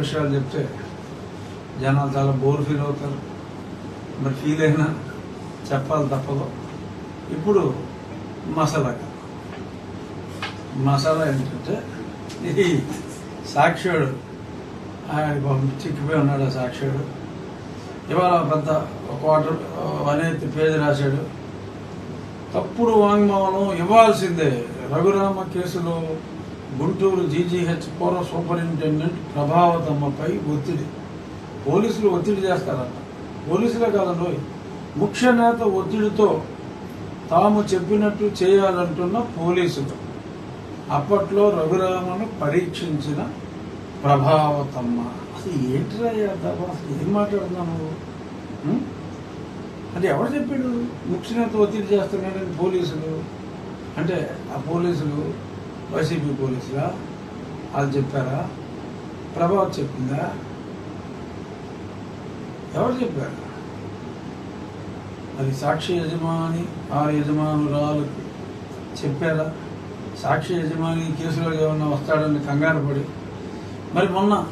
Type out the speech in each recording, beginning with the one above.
విషయాలు చెప్తే జనాలు చాలా బోర్ ఫీల్ అవుతారు. మరి ఫీల్ అయినా చెప్పాలి తప్పదు. ఇప్పుడు మసాలా మసాలా ఏంటంటే ఇది సాక్షుడు ఆయన చిక్కిపోయి ఉన్నాడు ఆ సాక్షుడు. ఇవాళ పెద్ద క్వార్టర్ అనేది పేజీ రాశాడు. తప్పుడు వాంగ్మౌనం ఇవ్వాల్సిందే. రఘురామ కేసులో గుంటూరు జీజీహెచ్ పూర్వ సూపరింటెండెంట్ ప్రభావతమ్మపై ఒత్తిడి. పోలీసులు ఒత్తిడి చేస్తారన్న పోలీసులే కాదండి ముఖ్య నేత ఒత్తిడితో తాము చెప్పినట్టు చేయాలంటున్న పోలీసులు. అప్పట్లో రఘురామను పరీక్షించిన ప్రభావతమ్మ. అసలు ఏంటిరా అసలు ఏం మాట్లాడుతున్నావు అది ఎవరు చెప్పాడు? ముఖ్య నేత ఒత్తిడి చేస్తున్నాడని పోలీసులు? అంటే ఆ పోలీసులు వైసీపీ పోలీసులా? వాళ్ళు చెప్పారా? ప్రభావం చెప్పిందా? ఎవరు చెప్పారు? అది సాక్షి యజమాని ఆ యజమానురాలకు చెప్పారా? సాక్షి యజమాని కేసులో ఏమన్నా వస్తాడని కంగారు పడి. మరి మొన్న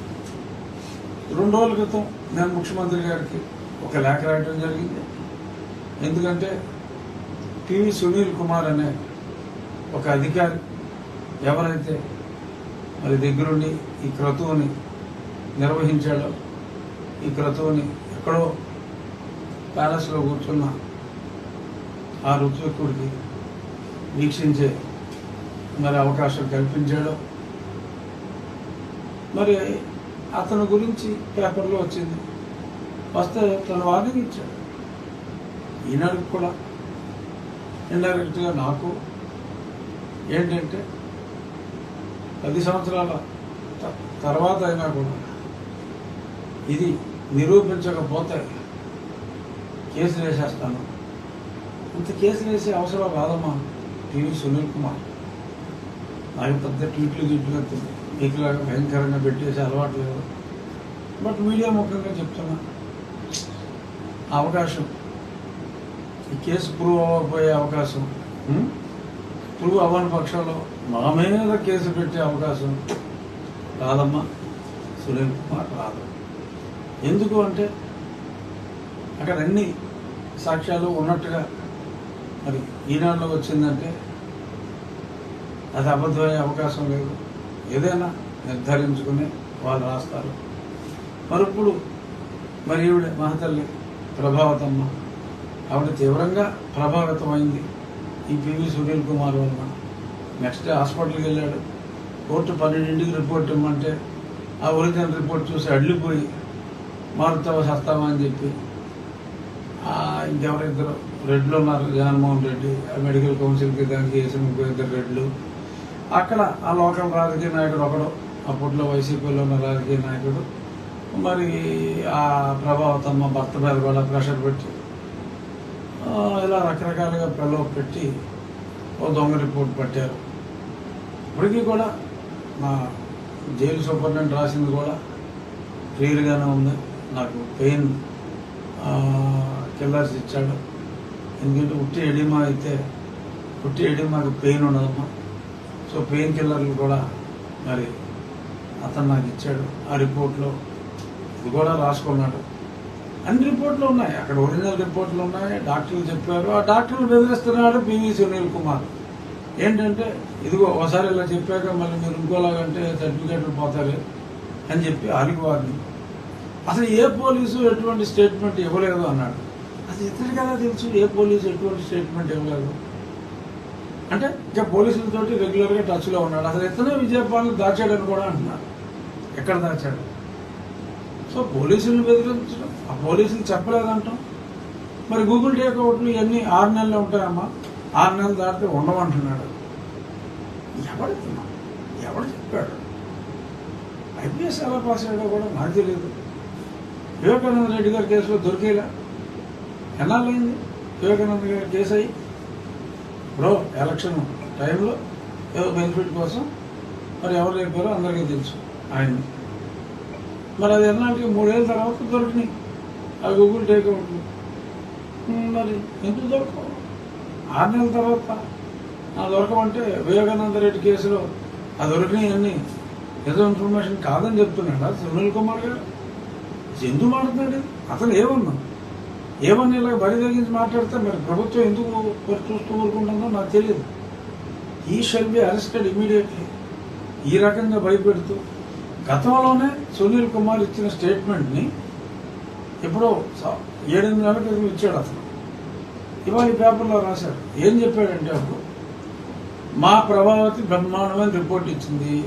రెండు రోజుల క్రితం నేను ముఖ్యమంత్రి గారికి ఒక లేఖ రాయడం జరిగింది. ఎందుకంటే టీవీ సునీల్ కుమార్ అనే ఒక అధికారి ఎవరైతే మరి దగ్గరుండి ఈ క్రతువుని నిర్వహించాడో ఈ క్రతువుని ఎక్కడో ప్యాలెస్లో కూర్చున్న ఆ ఋత్వికుడికి వీక్షించే మరి అవకాశం కల్పించాడో మరి అతని గురించి పేపర్లో వచ్చింది. వస్తే తను వార్నింగ్ ఈనాడు కూడా ఇండైరెక్ట్గా నాకు ఏంటంటే పది సంవత్సరాల త- తర్వాత అయినా కూడా ఇది నిరూపించకపోతే కేసులు వేసేస్తాను. ఇంత కేసులు వేసే అవసరం కాదమ్మా. టీవీ సునీల్ కుమార్. నాకు పెద్ద ట్వీట్లు గిట్లు మీకులాగా భయంకరంగా పెట్టేసి అలవాటు లేదు. బట్ మీడియా ముఖ్యంగా చెప్తున్నా. అవకాశం. ఈ కేసు ప్రూవ్ అవ్వకపోయే అవకాశం. ప్రూవ్ అవ్వని పక్షంలో మా మీద కేసు పెట్టే అవకాశం రాదమ్మా సునీల్ కుమార్ రాదు. ఎందుకు అంటే అక్కడ అన్ని సాక్ష్యాలు ఉన్నట్టుగా మరి ఈనాడులో వచ్చిందంటే అది అబద్ధమయ్యే అవకాశం లేదు. ఏదైనా నిర్ధారించుకుని వాళ్ళు రాస్తారు. మరి ఇప్పుడు మరి ఈవిడ మహతల్లి ప్రభావతమ్మ ఆవిడ తీవ్రంగా ప్రభావితమైంది. ఈ పివి సునీల్ కుమార్ అనమాట నెక్స్ట్ డే హాస్పిటల్కి వెళ్ళాడు. కోర్టు పన్నెండింటికి రిపోర్ట్ ఇమ్మంటే ఆ ఒరిజినల్ రిపోర్ట్ చూసి అడ్లిపోయి మారుతావా సస్తావా? అని చెప్పి. ఇంకెవరిద్దరు? రెడ్లు ఉన్నారు జగన్మోహన్ రెడ్డి ఆ మెడికల్ కౌన్సిల్కి దానికి వేసిన ఇంకో ఇద్దరు రెడ్లు. అక్కడ ఆ లోకల్ రాజకీయ నాయకుడు ఒకడు అప్పట్లో వైసీపీలో ఉన్న రాజకీయ నాయకుడు. మరి ఆ ప్రభావతమ్మ భర్త మీద కూడా ప్రెషర్ పెట్టి ఇలా రకరకాలుగా ప్రలోభ పెట్టి ఓ దొంగ రిపోర్ట్ పట్టారు. ఇప్పటికీ కూడా మా జైలు సూపరింటెండెంట్ రాసింది కూడా క్లియర్గానే ఉంది. నాకు పెయిన్ కిల్లర్స్ ఇచ్చాడు. ఎందుకంటే ఉట్టి ఎడిమా అయితే ఉట్టి ఎడిమాకు పెయిన్ ఉండదమ్మా సో పెయిన్ కిల్లర్లు కూడా మరి అతను నాకు ఇచ్చాడు ఆ రిపోర్ట్లో. ఇది కూడా రాసుకున్నాడు. అన్ని రిపోర్ట్లు ఉన్నాయి. అక్కడ ఒరిజినల్ రిపోర్ట్లు ఉన్నాయి. డాక్టర్లు చెప్పారు. ఆ డాక్టర్లు బెదిరిస్తున్నాడు పివి సునీల్ కుమార్. ఏంటంటే ఇదిగో ఒకసారి ఇలా చెప్పాక మళ్ళీ మీరు ఇంకోలాగంటే సర్టిఫికేట్లు పోతారు అని చెప్పి ఆరికి అసలు ఏ పోలీసు ఎటువంటి స్టేట్మెంట్ ఇవ్వలేదు అన్నాడు. అసలు ఇతనికి ఎలా తెలుసు ఏ పోలీసు ఎటువంటి స్టేట్మెంట్ ఇవ్వలేదు? అంటే ఇంకా పోలీసులతో రెగ్యులర్గా టచ్లో ఉన్నాడు. అసలు ఇతనే విజయపాలను దాచాడని కూడా అంటున్నారు. ఎక్కడ దాచాడు? సో పోలీసులు బెదిరించడం ఆ పోలీసులు చెప్పలేదంటాం? మరి గూగుల్ టేక్ అవుట్లు ఇవన్నీ ఆరు నెలలు ఉంటాయమ్మా. ఆరు నెలలు దాటితే ఉండమంటున్నాడు. ఎవడు ఎవడు చెప్పాడు? ఐపీఎస్ ఎలా పాస్ అయ్యాడో కూడా నాకు తెలియదు. వివేకానంద రెడ్డి గారి కేసులో దొరికేలా? ఎన్నాళ్ళైంది వివేకానంద గారి కేసు అయ్యి? ఇప్పుడు ఎలక్షన్ టైంలో ఏదో బెనిఫిట్ కోసం మరి ఎవరు చెప్పారో అందరికీ తెలుసు ఆయన్ని. మరి అది ఎన్నాళ్ళకి? మూడేళ్ళ తర్వాత దొరికినాయి. ఆ గూగుల్ టేక్అవుట్లు మరి ఎందుకు దొరకవు? ఆరు నెలల తర్వాత ఆ దొరకమంటే వివేకానంద రెడ్డి కేసులో ఆ దొరికినవన్నీ ఏదో ఇన్ఫర్మేషన్ కాదని చెప్తున్నాడా సునీల్ కుమార్ గారు? ఎందుకు మాట్లాడుతున్నాడు అతను ఏమన్నా? ఏమన్నా ఇలా బరి తగ్గించి మాట్లాడితే మరి ప్రభుత్వం ఎందుకు మరి చూస్తూ ఊరుకుంటుందో నాకు తెలియదు. ఈ షెల్ బి అరెస్టెడ్ ఇమీడియట్లీ ఈ రకంగా భయపెడుతూ గతంలోనే సునీల్ కుమార్ ఇచ్చిన స్టేట్మెంట్ని ఎప్పుడో ఏడెనిమిది నెలల క్రితం ఇచ్చాడు అతను. ఇవాళ ఈ పేపర్లో రాశారు ఏం చెప్పాడంటే అప్పుడు మా ప్రభావతి బ్రహ్మాండమైన రిపోర్ట్ ఇచ్చింది.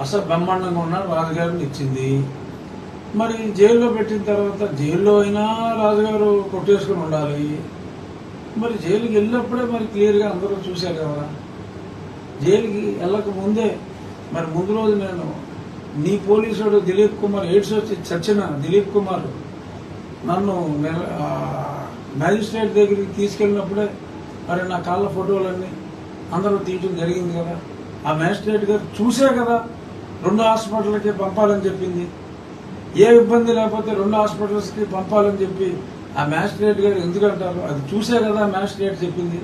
అసలు బ్రహ్మాండంగా ఉన్నాడు రాజుగారిని ఇచ్చింది. మరి జైల్లో పెట్టిన తర్వాత జైల్లో అయినా రాజుగారు కొట్టేసుకుని ఉండాలి. మరి జైలుకి వెళ్ళినప్పుడే మరి క్లియర్గా అందరూ చూశారు కదా. జైలుకి వెళ్ళక ముందే మరి ముందు రోజు నేను నీ పోలీసుడు దిలీప్ కుమార్ ఎయిడ్స్ వచ్చి చచ్చిన దిలీప్ కుమార్ నన్ను నెల- మ్యాజిస్ట్రేట్ దగ్గరికి తీసుకెళ్ళినప్పుడే మరి నా కాళ్ళ ఫోటోలన్నీ అందరూ తీయటం జరిగింది కదా. ఆ మ్యాజిస్ట్రేట్ గారు చూసే కదా రెండు హాస్పిటల్కి పంపాలని చెప్పింది. ఏ ఇబ్బంది లేకపోతే రెండు హాస్పిటల్స్కి పంపాలని చెప్పి ఆ మ్యాజిస్ట్రేట్ గారు ఎందుకంటారు? అది చూసే కదా మ్యాజిస్ట్రేట్ చెప్పింది.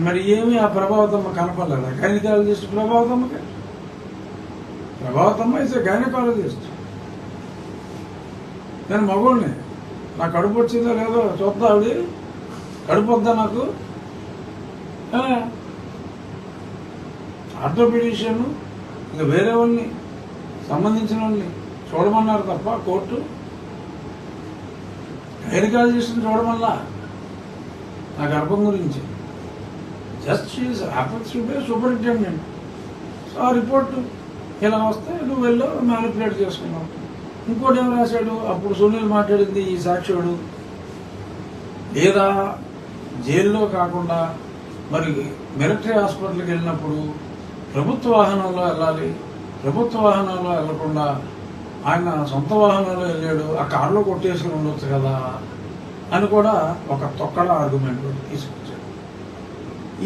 మరి ఏమి ఆ ప్రభావతమ్మ కనపడలేదా? గైనకాలజిస్ట్ ప్రభావతమ్మకి? ప్రభావతమ్మ ఇస్ గైనకాలజిస్ట్ నేను మగోడిని. నా కడుపు వచ్చిందో లేదో చూద్దా ఆవిడ? కడుపు వద్దా నాకు? ఆర్థోపెడిషియన్ ఇంకా వేరే వాళ్ళని సంబంధించిన వాళ్ళని చూడమన్నారు తప్ప కోర్టు. గైనకాలజిస్ట్ని చూడమల్లా నా గర్భం గురించి. Just she's happens to be superintendent so ఆ రిపోర్టు ఇలా వస్తే నువ్వు వెళ్ళావు మ్యానిపులేట్ చేసుకున్నావు ఇంకోటి ఏం రాశాడు? అప్పుడు సునీల్ మాట్లాడింది ఈ సాక్షుడు లేదా జైల్లో కాకుండా మరి మిలిటరీ హాస్పిటల్కి వెళ్ళినప్పుడు ప్రభుత్వ వాహనంలో వెళ్ళాలి ప్రభుత్వ వాహనంలో వెళ్ళకుండా ఆయన సొంత వాహనంలో వెళ్ళాడు ఆ కారులో కొట్టేసుకుని ఉండొచ్చు కదా అని కూడా ఒక తొక్కడ ఆర్గ్యుమెంట్ తీసుకొచ్చాడు.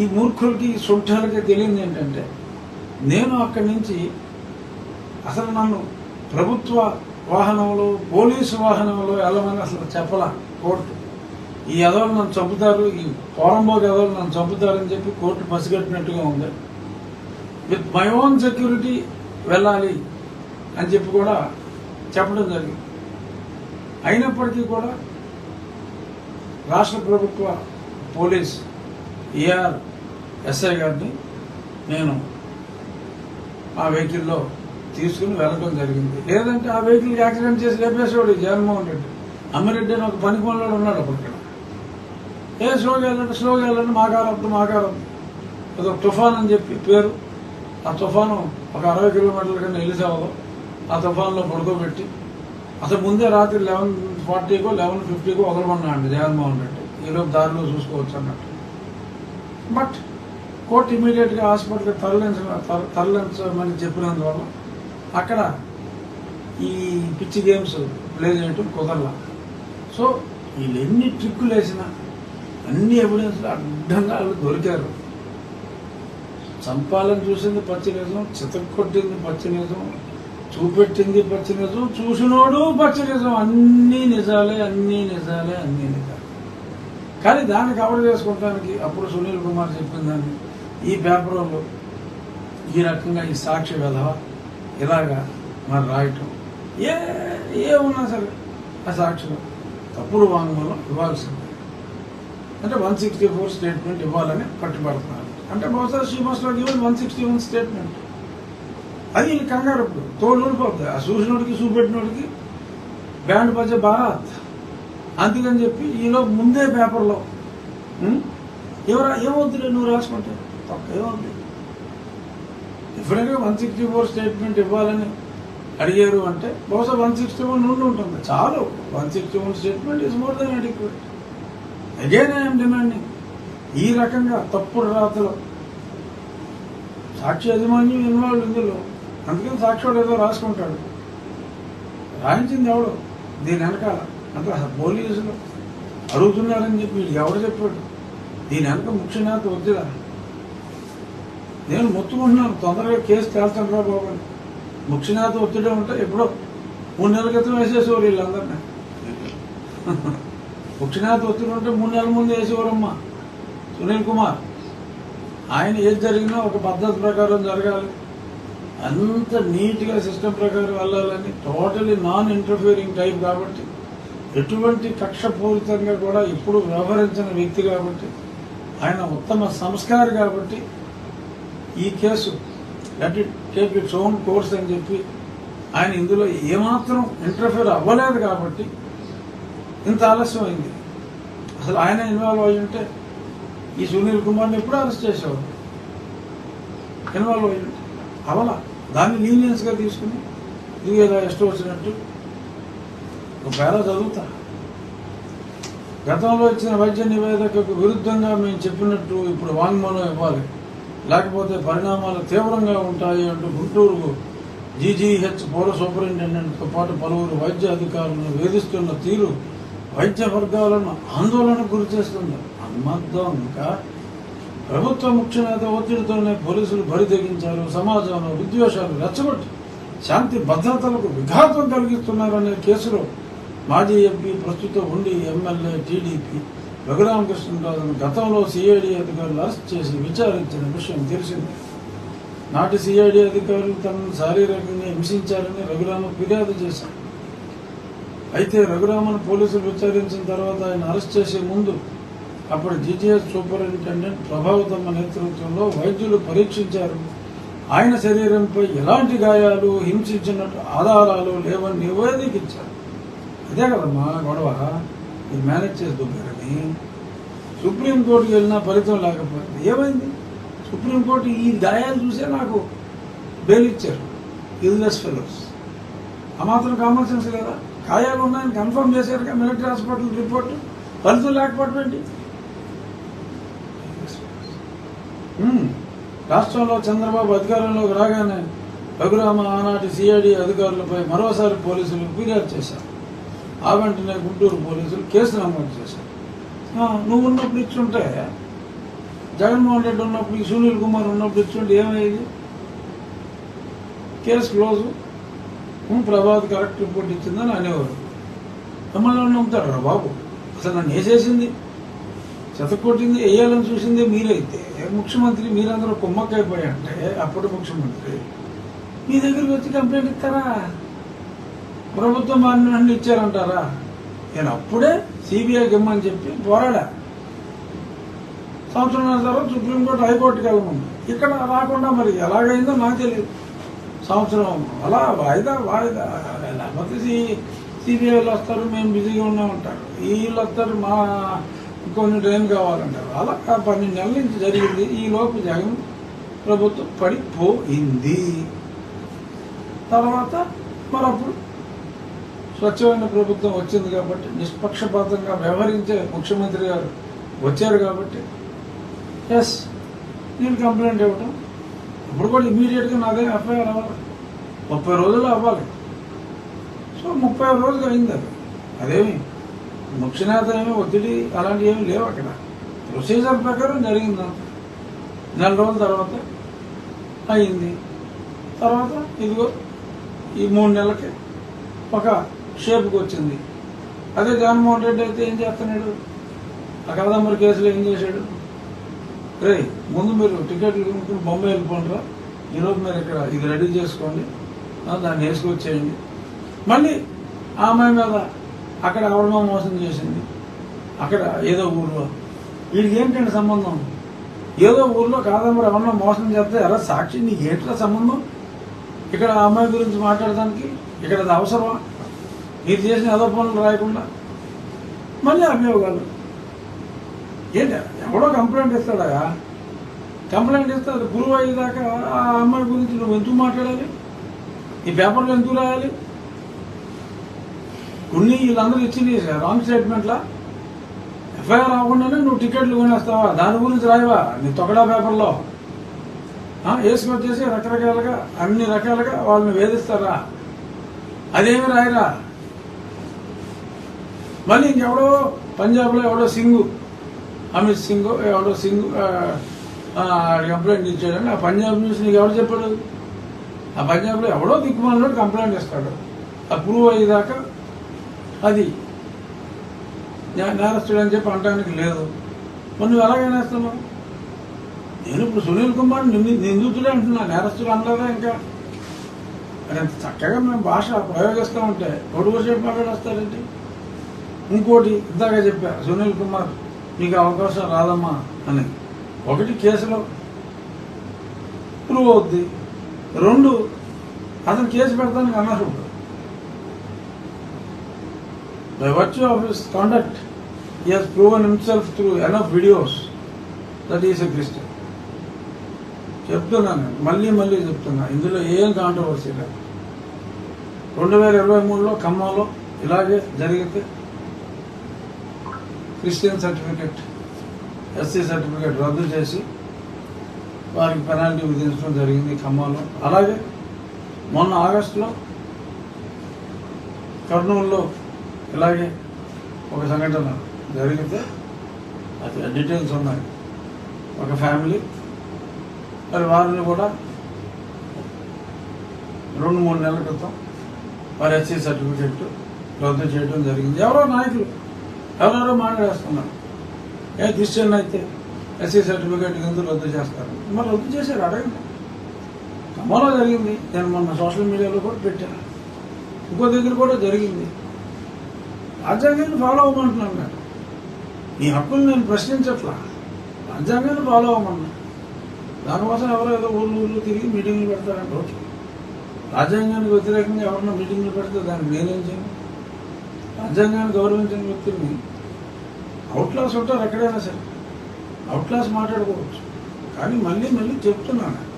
ఈ మూర్ఖులకి సుంఠాలకి తెలియదు ఏంటంటే నేను అక్కడి నుంచి అసలు నన్ను ప్రభుత్వ వాహనంలో పోలీసు వాహనంలో వెళ్ళమని అసలు చెప్పలా కోర్టు. ఈ ఎదవలు నన్ను చంపుతారు ఈ పోరంబోకి ఎదవలు నన్ను చంపుతారని చెప్పి కోర్టు పసిగట్టినట్టుగా ఉంది. విత్ మై ఓన్ సెక్యూరిటీ వెళ్ళాలి అని చెప్పి కూడా చెప్పడం జరిగింది. అయినప్పటికీ కూడా రాష్ట్ర ప్రభుత్వ పోలీస్ ఏఆర్ ఎస్ఐ గారిని నేను ఆ వెహికల్లో తీసుకుని వెళ్ళడం జరిగింది. లేదంటే ఆ వెహికల్ యాక్సిడెంట్ చేసి లేపేసేవాడు జగన్మోహన్ రెడ్డి. అమ్మిరెడ్డి అని ఒక పని మనలో ఉన్నాడు అప్పుడు ఏ స్లోగా వెళ్ళండి స్లోగా వెళ్ళండి మాకారద్దు మాకారద్దు అదొక తుఫాన్ అని చెప్పి పేరు. ఆ తుఫాను ఒక అరవై కిలోమీటర్ల కన్నా వెళ్ళిసేవదు ఆ తుఫాన్లో పడుకోబెట్టి అసలు ముందే రాత్రి లెవెన్ ఫార్టీకో లెవెన్ ఫిఫ్టీకో వదలమన్నాడు జగన్మోహన్ రెడ్డి. ఈరోజు దారిలో చూసుకోవచ్చు అన్నట్టు. బట్ కోర్టు ఇమీడియట్గా హాస్పిటల్కి తరలించ తరలించమని చెప్పినందువల్ల అక్కడ ఈ పిచ్చి గేమ్స్ ప్లే చేయటం కుదరలా. సో వీళ్ళు ఎన్ని ట్రిక్కులు వేసినా అన్ని ఎవిడెన్స్లు అడ్డంగా వాళ్ళు దొరికారు. చంపాలని చూసింది పచ్చి నిజం చితక్కొట్టింది పచ్చి నిజం చూపెట్టింది పచ్చి నిజం చూసినోడు పచ్చి నిజం. అన్నీ నిజాలే అన్నీ నిజాలే అన్నీ నిజాలే. కానీ దాన్ని కవర్ చేసుకోవడానికి అప్పుడు సునీల్ కుమార్ చెప్పిన దాన్ని ఈ పేపర్లో ఈ రకంగా ఈ సాక్షి వెధవ? ఇలాగా మరి రాయటం. ఏ ఏ ఉన్నా సరే ఆ సాక్షిలో తప్పుడు వాంగ్మూలం ఇవ్వాల్సిందే. అంటే వన్ సిక్స్టీ ఫోర్ స్టేట్మెంట్ ఇవ్వాలని పట్టుబడుతున్నారు అంటే బహుశా she must given one sixty one statement. అది ఈ కంగారు ఇప్పుడు ఆ చూసినోడికి చూపెట్టినోడికి బ్యాండ్ బజ భారత్ అందుకని చెప్పి ఈలో ముందే పేపర్లో ఎవరా ఏమవుతుంది నువ్వు రాసుకుంటే? తప్ప ఏమవుతుంది డెఫినెట్గా వన్ సిక్స్టీ ఫోర్ స్టేట్మెంట్ ఇవ్వాలని అడిగారు అంటే బహుశా వన్ సిక్స్టీ వన్ నుండి ఉంటుంది. చాలు. One sixty one statement is more than adequate again I'm demanding ఈ రకంగా తప్పుడు రాతలు సాక్షి యాజమాన్యం ఇన్వాల్వ్ ఇందులో. అందుకని సాక్షివాడు ఏదో రాసుకుంటాడు. రాయించింది ఎవడు? దీని వెనకాల అంటే పోలీసులు అడుగుతున్నారని చెప్పి ఎవడు చెప్పాడు? దీని వెనక ముఖ్య నేత వద్దురా. నేను మొత్తుకుంటున్నాను. తొందరగా కేసు తేల్చండి రా బాబు అని. ముఖ్య ఒత్తిడి ఉంటే ఎప్పుడో మూడు నెలల క్రితం వేసేసేవారు వీళ్ళందరినీ. ముఖ్యనాథ్ ఒత్తిడి ఉంటే మూడు నెలల ముందు వేసేవారమ్మా. సునీల్ కుమార్. ఆయన ఏది జరిగినా ఒక పద్ధతి ప్రకారం జరగాలి. అంత నీట్గా సిస్టమ్ ప్రకారం వెళ్ళాలని టోటలీ నాన్ ఇంటర్ఫియరింగ్ టైప్ కాబట్టి ఎటువంటి కక్షపూరితంగా కూడా ఇప్పుడు వ్యవహరించిన వ్యక్తి కాబట్టి ఆయన ఉత్తమ సంస్కారి కాబట్టి ఈ case let it take its own course అని చెప్పి ఆయన ఇందులో ఏమాత్రం ఇంటర్ఫియర్ అవ్వలేదు కాబట్టి ఇంత ఆలస్యం అయింది అసలు ఆయన ఇన్వాల్వ్ అయి ఉంటే ఈ సునీల్ కుమార్ని ఎప్పుడు అరెస్ట్ చేసేవారు ఇన్వాల్వ్ అయి ఉంటే. అవలా దాన్ని లీనియన్స్గా తీసుకుని ఇది ఎలా ఇష్టం వచ్చినట్టు ఒక పేర చదువుతా. గతంలో ఇచ్చిన వైద్య నివేదికకు విరుద్ధంగా మేము చెప్పినట్టు ఇప్పుడు వాంగ్మూలం ఇవ్వాలి. లేకపోతే పరిణామాలు తీవ్రంగా ఉంటాయి అంటూ గుంటూరు జీజీహెచ్ పౌర సూపరింటెండెంట్తో పాటు పలువురు వైద్య అధికారులను వేధిస్తున్న తీరు వైద్య వర్గాలను ఆందోళనకు గురి చేస్తుంది. అన్మద్దం ఇంకా ప్రభుత్వ ముఖ్యనేత ఒత్తిడితోనే పోలీసులు బరి తెగించారు. సమాజంలో విద్వేషాలు రెచ్చగొట్టి శాంతి భద్రతలకు విఘాతం కలిగిస్తున్నారనే కేసులో మాజీ ఎంపీ ప్రస్తుతం ఉండి ఎమ్మెల్యే టీడీపీ రఘురామకృష్ణరాజును గతంలో సిఐడి అధికారులు అరెస్ట్ చేసి విచారించిన విషయం తెలిసింది. నాటి సిఐడి అధికారులు తనను శారీరకంగా హింసించారని రఘురామ ఫిర్యాదు చేశారు అయితే రఘురామను పోలీసులు విచారించిన తర్వాత ఆయన అరెస్ట్ చేసే ముందు అప్పుడు జీజీఎస్ సూపరింటెండెంట్ ప్రభావతమ్మ నేతృత్వంలో వైద్యులు పరీక్షించారు. ఆయన శరీరంపై ఎలాంటి గాయాలు హింసించినట్టు ఆధారాలు లేవని నివేదిక ఇచ్చారు. అదే కదమ్మా గొడవ? ఈ మేనేజ్ చేసి దుబ్బారని సుప్రీంకోర్టుకి వెళ్ళినా ఫలితం లేకపోయింది. ఏమైంది? సుప్రీంకోర్టు ఈ గాయాలు చూసే నాకు బెయిల్ ఇచ్చారు. Illness fellows. ఆ మాత్రం కామన్ సెన్స్ కదా? గాయాలు ఉన్నాయని కన్ఫర్మ్ చేశారుగా మిలిటరీ హాస్పిటల్ రిపోర్ట్. ఫలితం లేకపోవటండి రాష్ట్రంలో చంద్రబాబు అధికారంలోకి రాగానే రఘురామ ఆనాటి సిఐడి అధికారులపై మరోసారి పోలీసులు ఫిర్యాదు చేశారు. ఆ వెంటనే గుంటూరు పోలీసులు కేసు నమోదు చేశారు. నువ్వు ఉన్నప్పుడు ఇచ్చుంటే జగన్మోహన్ రెడ్డి ఉన్నప్పుడు సునీల్ కుమార్ ఉన్నప్పుడు ఇచ్చుంటే ఏమయ్యేది? Case close. Prabhat correct report ఇచ్చిందని అనేవారు మిమ్మల్ని నమ్ముతాడు రా బాబు? అసలు నన్ను వేసేసింది చెతకొట్టింది వేయాలని చూసింది మీరైతే. ముఖ్యమంత్రి మీరందరూ కుమ్మక్కైపోయి అంటే అప్పుడు ముఖ్యమంత్రి. మీ దగ్గరికి వచ్చి కంప్లైంట్ ఇస్తారా? ప్రభుత్వం మారిన ఇచ్చారంటారా? నేను అప్పుడే సిబిఐకి ఇమ్మని చెప్పి పోరాడా? సంవత్సరం తర్వాత సుప్రీంకోర్టు హైకోర్టుకి వెళ్ళమన్నా ఇక్కడ రాకుండా మరి ఎలాగైందో నాకు తెలియదు సంవత్సరం అలా వాయిదా వాయిదా. లేకపోతే సిబిఐలు వస్తారు మేము బిజీగా ఉన్నామంటారు. వీళ్ళు వస్తారు మా కొన్ని టైం కావాలంటారు. అలా పన్నెండు నెలల నుంచి జరిగింది. ఈ లోపు జగన్ ప్రభుత్వం పడిపోయింది. తర్వాత మరప్పుడు స్వచ్ఛమైన ప్రభుత్వం వచ్చింది కాబట్టి నిష్పక్షపాతంగా వ్యవహరించే ముఖ్యమంత్రి గారు వచ్చారు కాబట్టి ఎస్ నేను కంప్లైంట్ ఇవ్వటం. ఇప్పుడు కూడా ఇమీడియట్గా నాదే ఎఫ్ఐఆర్ అవ్వాలి. ముప్పై రోజులు అవ్వాలి. సో ముప్పై రోజులు అయింది అది. అదేమి? ముఖ్యనేత ఏమి ఒత్తిడి అలాంటివి ఏమి లేవు అక్కడ. ప్రొసీజర్ ప్రకారం జరిగిందంత నెల రోజుల తర్వాత అయింది. తర్వాత ఇదిగో ఈ మూడు నెలలకి ఒక షేప్కి వచ్చింది. అదే జగన్మోహన్ రెడ్డి అయితే ఏం చేస్తున్నాడు? ఆ కదమ్మరి కేసులో ఏం చేశాడు? రే ముందు మీరు టికెట్లు కొనుక్కుని బొమ్మ వెళ్ళిపోండిరా. ఈరోజు మీరు ఇక్కడ ఇది రెడీ చేసుకోండి. దాన్ని వేసుకొచ్చేయండి. మళ్ళీ ఆ అమ్మాయి మీద అక్కడ అవడమ మోసం చేసింది. అక్కడ ఏదో ఊర్లో. వీడికి ఏంటంటే సంబంధం? ఏదో ఊర్లో కాదమ్మరు ఎవరన్నా మోసం చేస్తే ఎలా సాక్షి? నీకు ఏంట్రా సంబంధం? ఇక్కడ ఆ అమ్మాయి గురించి మాట్లాడడానికి ఇక్కడ అది అవసరమా? మీరు చేసిన ఏదో పనులు రాయకుండా మళ్ళీ అభియోగాలు. ఏంటి? ఎవడో కంప్లైంట్ ఇస్తాడా? కంప్లైంట్ ఇస్తాడు గురువు అయ్యేదాకా ఆ అమ్మాయి గురించి నువ్వు ఎందుకు మాట్లాడాలి? ఈ పేపర్లో ఎందుకు రాయాలి? కొన్ని వీళ్ళందరూ ఇచ్చింది రాంగ్ స్టేట్మెంట్లా ఎఫ్ఐఆర్ రాకుండానే నువ్వు టికెట్లు కొనేస్తావా? దాని గురించి రాయవా? నీ తొగడా పేపర్లో. ఆ, వేసుకొచ్చేసి రకరకాలుగా అన్ని రకాలుగా వాళ్ళని వేధిస్తారా? అదేమి రాయరా? మళ్ళీ ఇంకెవడో పంజాబ్లో ఎవడో సింగు అమిత్ సింగ్ ఎవడో సింగ్ కంప్లైంట్ ఇచ్చాడని ఆ పంజాబ్ న్యూస్ నీకు ఎవరు చెప్పాడు? ఆ పంజాబ్లో ఎవడో దిక్కుమాలినోడు కంప్లైంట్ ఇస్తాడు. అప్రూవ్ అయ్యేదాకా అది నేరస్తుడు అని చెప్పి అనడానికి లేదు. మరి నువ్వు ఎలా వేస్తున్నావు నేను ఇప్పుడు సునీల్ కుమార్ నింది- నిందితుడే అంటున్నా నేరస్తుడు అనలేదా ఇంకా? మరి అంత చక్కగా మేము భాష ప్రయోగిస్తూ ఉంటే కొడుకు చెప్పి మాట్లాడేస్తారండి ఇంకోటి ఇందాక చెప్పా సునీల్ కుమార్ మీకు అవకాశం రాదమ్మా అని. ఒకటి కేసులో ప్రూవ్ అవుద్ది. రెండు అతను కేసు పెడతానికి అనర్హుడు. By virtue of his conduct he has proven himself through enough videos that is a Christian చెప్తున్నాను మళ్ళీ మళ్ళీ చెప్తున్నా. ఇందులో ఏం కాంట్రవర్సీ లేదు. రెండు వేల ఇరవై మూడులో ఖమ్మంలో ఇలాగే జరిగితే క్రిస్టియన్ సర్టిఫికెట్ ఎస్సీ సర్టిఫికెట్ రద్దు చేసి వారికి పెనాల్టీ విధించడం జరిగింది ఖమ్మంలో. అలాగే మొన్న ఆగస్టులో కర్నూలులో ఇలాగే ఒక సంఘటన జరిగితే అది డీటెయిల్స్ ఉన్నాయి. ఒక ఫ్యామిలీ మరి వారిని కూడా రెండు మూడు నెలల క్రితం వారి ఎస్సీ సర్టిఫికెట్ రద్దు చేయడం జరిగింది. ఎవరో నాయకులు ఎవరెవరో మాట్లాడేస్తున్నారు ఏ క్రిస్టియన్ అయితే ఎస్సీ సర్టిఫికేట్ ఎందుకు రద్దు చేస్తారు? మరి రద్దు చేశారు అడగండి. ఖమ్మంలో జరిగింది నేను మొన్న సోషల్ మీడియాలో కూడా పెట్టాను. ఇంకో దగ్గర కూడా జరిగింది. రాజ్యాంగాన్ని ఫాలో అవ్వమంటున్నాను నేను. ఈ హక్కులు నేను ప్రశ్నించట్లా. రాజ్యాంగాన్ని ఫాలో అవ్వమన్నా. దానికోసం ఎవరో ఏదో ఊళ్ళు ఊళ్ళు తిరిగి మీటింగ్లు పెడతారంటే ఓకే రాజ్యాంగానికి వ్యతిరేకంగా ఎవరన్నా మీటింగ్లు పెడితే దానికి నేనేం చేయను? రాజ్యాంగాన్ని గౌరవించిన వ్యక్తిని అవుట్ క్లాస్ ఉంటారు ఎక్కడైనా సరే. అవుట్ క్లాస్ మాట్లాడుకోవచ్చు. కానీ మళ్ళీ మళ్ళీ చెప్తున్నాను.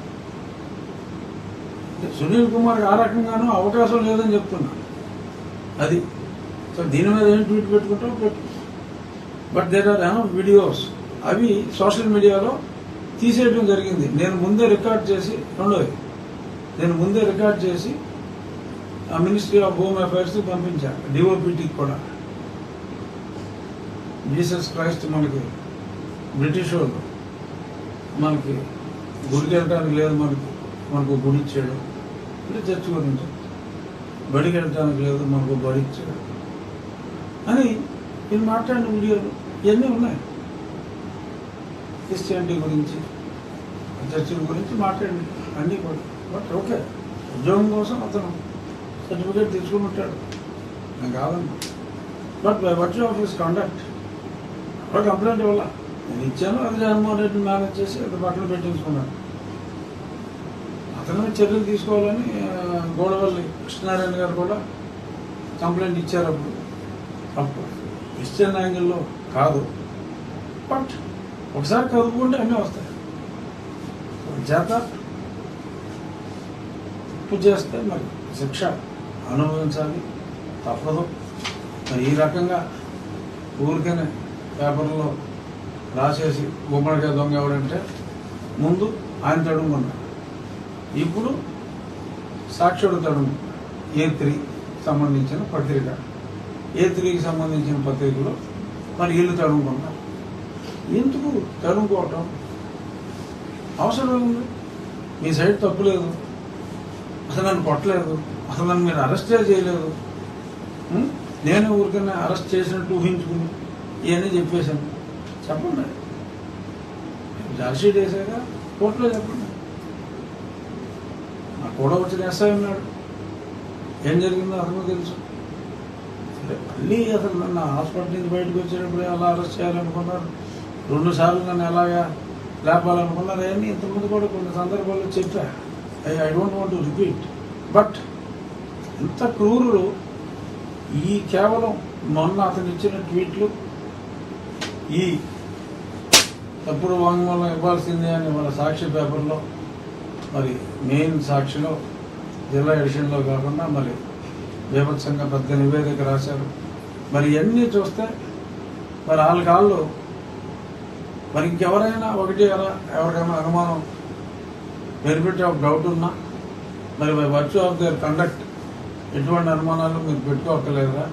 సునీల్ కుమార్కి ఆ రకంగానూ అవకాశం లేదని చెప్తున్నాను. అది. సో దీని మీద ఏం ట్వీట్ పెట్టుకుంటాం పెట్టు బట్ దేర్ ఆర్ ఏమో వీడియోస్ అవి సోషల్ మీడియాలో తీసేయడం జరిగింది. నేను ముందే రికార్డ్ చేసి రెండోది నేను ముందే రికార్డ్ చేసి ఆ మినిస్ట్రీ ఆఫ్ హోమ్ అఫైర్స్ పంపించాను. డిఓపిటీకి కూడా. జీసస్ క్రైస్ట్ మనకి బ్రిటిష్ వాళ్ళు. మనకి గుడికి వెళ్ళడానికి లేదు మనకి. మనకు గుడి ఇచ్చాడు. అంటే చర్చ్ గురించి బడికి వెళ్ళడానికి లేదు మనకు బడి ఇచ్చాడు. అని నేను మాట్లాడిన వీడియోలు ఇవన్నీ ఉన్నాయి. క్రిస్టియానిటీ గురించి చర్చిల గురించి మాట్లాడి అన్నీ కూడా. బట్ ఓకే ఉద్యోగం కోసం అతను సర్టిఫికేట్ తీసుకుని ఉంటాడు. నేను కాదన్నా but by virtue of his conduct ఒక కంప్లైంట్ వల్ల నేను ఇచ్చాను అది జగన్మోహన్ రెడ్డి మేనేజ్ చేసి అది బట్టలు పెట్టించుకున్నాను అతను చర్యలు తీసుకోవాలని గోడవల్లి కృష్ణారాయణ గారు కూడా కంప్లైంట్ ఇచ్చారు అప్పుడు. అప్పుడు క్రిస్టియన్ యాంగిల్లో కాదు బట్ ఒకసారి చదువుకుంటే అన్నీ వస్తాయి. చేత తప్పు చేస్తే మరి శిక్ష అనుభవించాలి తప్పదు. మరి ఈ రకంగా ఊరికనే పేపర్లో రాసేసి గుమ్మడికాయ దొంగ ఎవడంటే ముందు ఆయన తడుముకున్నాడు. ఇప్పుడు సాక్షుడు తడుము ఏ త్రీ సంబంధించిన పత్రిక. ఏ త్రీకి సంబంధించిన పత్రికలో మరి వీళ్ళు తడుముకున్నారు. ఎందుకు తడుముకోవటం? అవసరం ఉంది. మీ సైడ్ తప్పులేదు అసలు నన్ను కొట్టలేదు. అసలు నన్ను మీరు అరెస్టే చేయలేదు. నేను ఊరికన్నా అరెస్ట్ చేసినట్టు ఊహించుకుని ఇవన్నీ చెప్పేశాను. చెప్పండి. చార్జ్షీట్ వేసాక కోర్టులో చెప్పండి. నా కూడా వచ్చిన ఎస్ఐ ఉన్నాడు. ఏం జరిగిందో అతను తెలుసు. సరే మళ్ళీ అసలు నన్ను హాస్పిటల్ నుంచి బయటకు వచ్చేటప్పుడు ఎలా అరెస్ట్ చేయాలనుకున్నారు. రెండు సార్లు నన్ను ఎలాగా లేపాలనుకున్నారు. అవన్నీ ఇంతకుముందు కూడా కొన్ని సందర్భాల్లో చెప్పా. I I don't want to repeat. But ఇంత క్రూరులు ఈ కేవలం మొన్న అతను ఇచ్చిన ట్వీట్లు ఈ తప్పుడు వాంగ్మూలం ఇవ్వాల్సిందే అని వాళ్ళ సాక్షి పేపర్లో మరి మెయిన్ సాక్షిలో జిల్లా ఎడిషన్లో కాకుండా మరి బీభత్సంగా పెద్ద నివేదిక రాశారు. మరి ఇవన్నీ చూస్తే మరి వాళ్ళ కాళ్ళు మరి ఇంకెవరైనా ఒకటి అలా ఎవరికైనా అనుమానం బెనిఫిట్ ఆఫ్ డౌట్ ఉన్నా మరి by virtue of their conduct ఎటువంటి అనుమానాలు మీరు పెట్టుకోక్కర్లేదురా.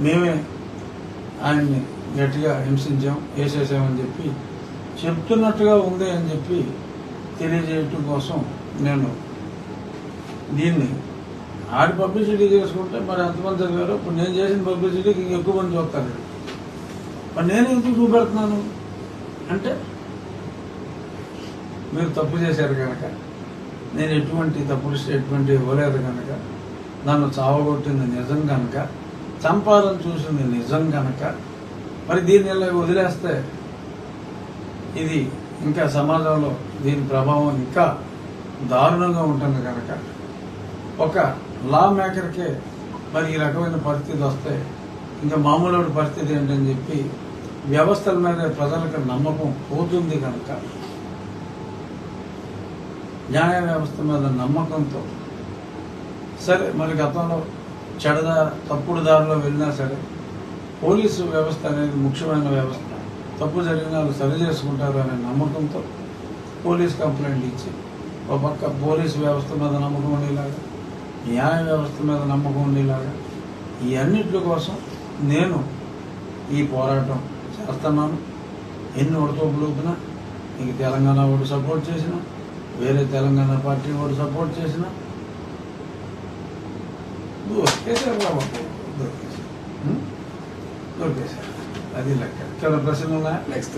మేమే ఆయన్ని గట్టిగా హింసించాం వేసేసామని చెప్పి చెప్తున్నట్టుగా ఉంది అని చెప్పి తెలియజేయటం కోసం నేను దీన్ని ఆడి పబ్లిసిటీ చేసుకుంటే మరి ఎంతమంది చదివారో? ఇప్పుడు నేను చేసిన పబ్లిసిటీకి ఇంక ఎక్కువ మంది చూస్తారు మరి నేను ఎందుకు చూపెడుతున్నాను? అంటే మీరు తప్పు చేశారు కనుక నేను ఎటువంటి తప్పుడు స్టేట్మెంట్ ఇవ్వలేదు కనుక నన్ను చావగొట్టింది నిజం కనుక చంపాలని చూసింది నిజం కనుక మరి దీన్ని వదిలేస్తే ఇది ఇంకా సమాజంలో దీని ప్రభావం ఇంకా దారుణంగా ఉంటుంది కనుక ఒక లా మేకర్కే మరి ఈ రకమైన పరిస్థితి వస్తే ఇంకా మామూలు పరిస్థితి ఏంటని చెప్పి వ్యవస్థల మీద ప్రజలకు నమ్మకం పోతుంది కనుక న్యాయ వ్యవస్థ మీద నమ్మకంతో సరే మరి గతంలో చెడదా తప్పుడు దారిలో వెళ్ళినా సరే పోలీసు వ్యవస్థ అనేది ముఖ్యమైన వ్యవస్థ. తప్పు జరిగిన వాళ్ళు సరి చేసుకుంటారు అనే నమ్మకంతో పోలీస్ కంప్లైంట్ ఇచ్చి ఒక పక్క పోలీసు వ్యవస్థ మీద నమ్మకం ఉండేలాగా న్యాయ వ్యవస్థ మీద నమ్మకం ఉండేలాగా ఈ అన్నింటి కోసం నేను ఈ పోరాటం చేస్తున్నాను. ఎన్ని ఒడతోపులుపునా నీకు తెలంగాణ వాడు సపోర్ట్ చేసిన వేరే తెలంగాణ పార్టీ వాడు సపోర్ట్ చేసిన దొరికేసారు కాబట్టి దొరికేసారు ఉం? దొరికేసారు అది లెక్క చాలా ప్రశ్నలు ఉన్నాయా నెక్స్ట్